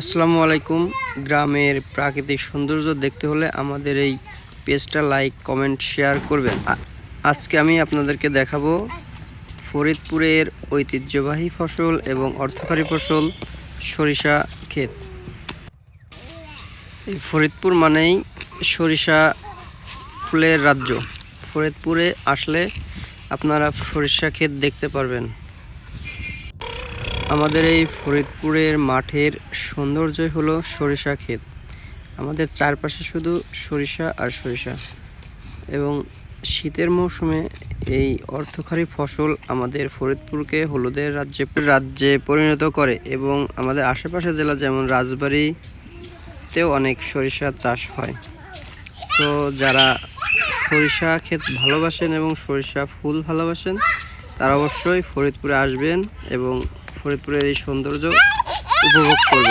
আসসালামু আলাইকুম। গ্রামের প্রাকৃতিক সৌন্দর্য দেখতে হলে আমাদের এই পেজটা লাইক, কমেন্ট, শেয়ার করবেন। আজকে আমি আপনাদেরকে দেখাবো ফরিদপুরের ঐতিহ্যবাহী ফসল এবং অর্থকারী ফসল সরিষা ক্ষেত। এই ফরিদপুর মানেই সরিষা ফুলের রাজ্য। ফরিদপুরে আসলে আপনারা সরিষা ক্ষেত দেখতে পারবেন। আমাদের এই ফরিদপুরের মাঠের সৌন্দর্যই হলো সরিষা ক্ষেত। আমাদের চারপাশে শুধু সরিষা আর সরিষা। এবং শীতের মৌসুমে এই অর্থকারী ফসল আমাদের ফরিদপুরকে হলুদের রাজ্যে রাজ্যে পরিণত করে এবং আমাদের আশেপাশে জেলা যেমন রাজবাড়িতেও অনেক সরিষা চাষ হয়। তো যারা সরিষা ক্ষেত ভালোবাসেন এবং সরিষা ফুল ভালোবাসেন, তারা অবশ্যই ফরিদপুরে আসবেন এবং ফরিদপুরের এই সৌন্দর্য উপভোগ করবেন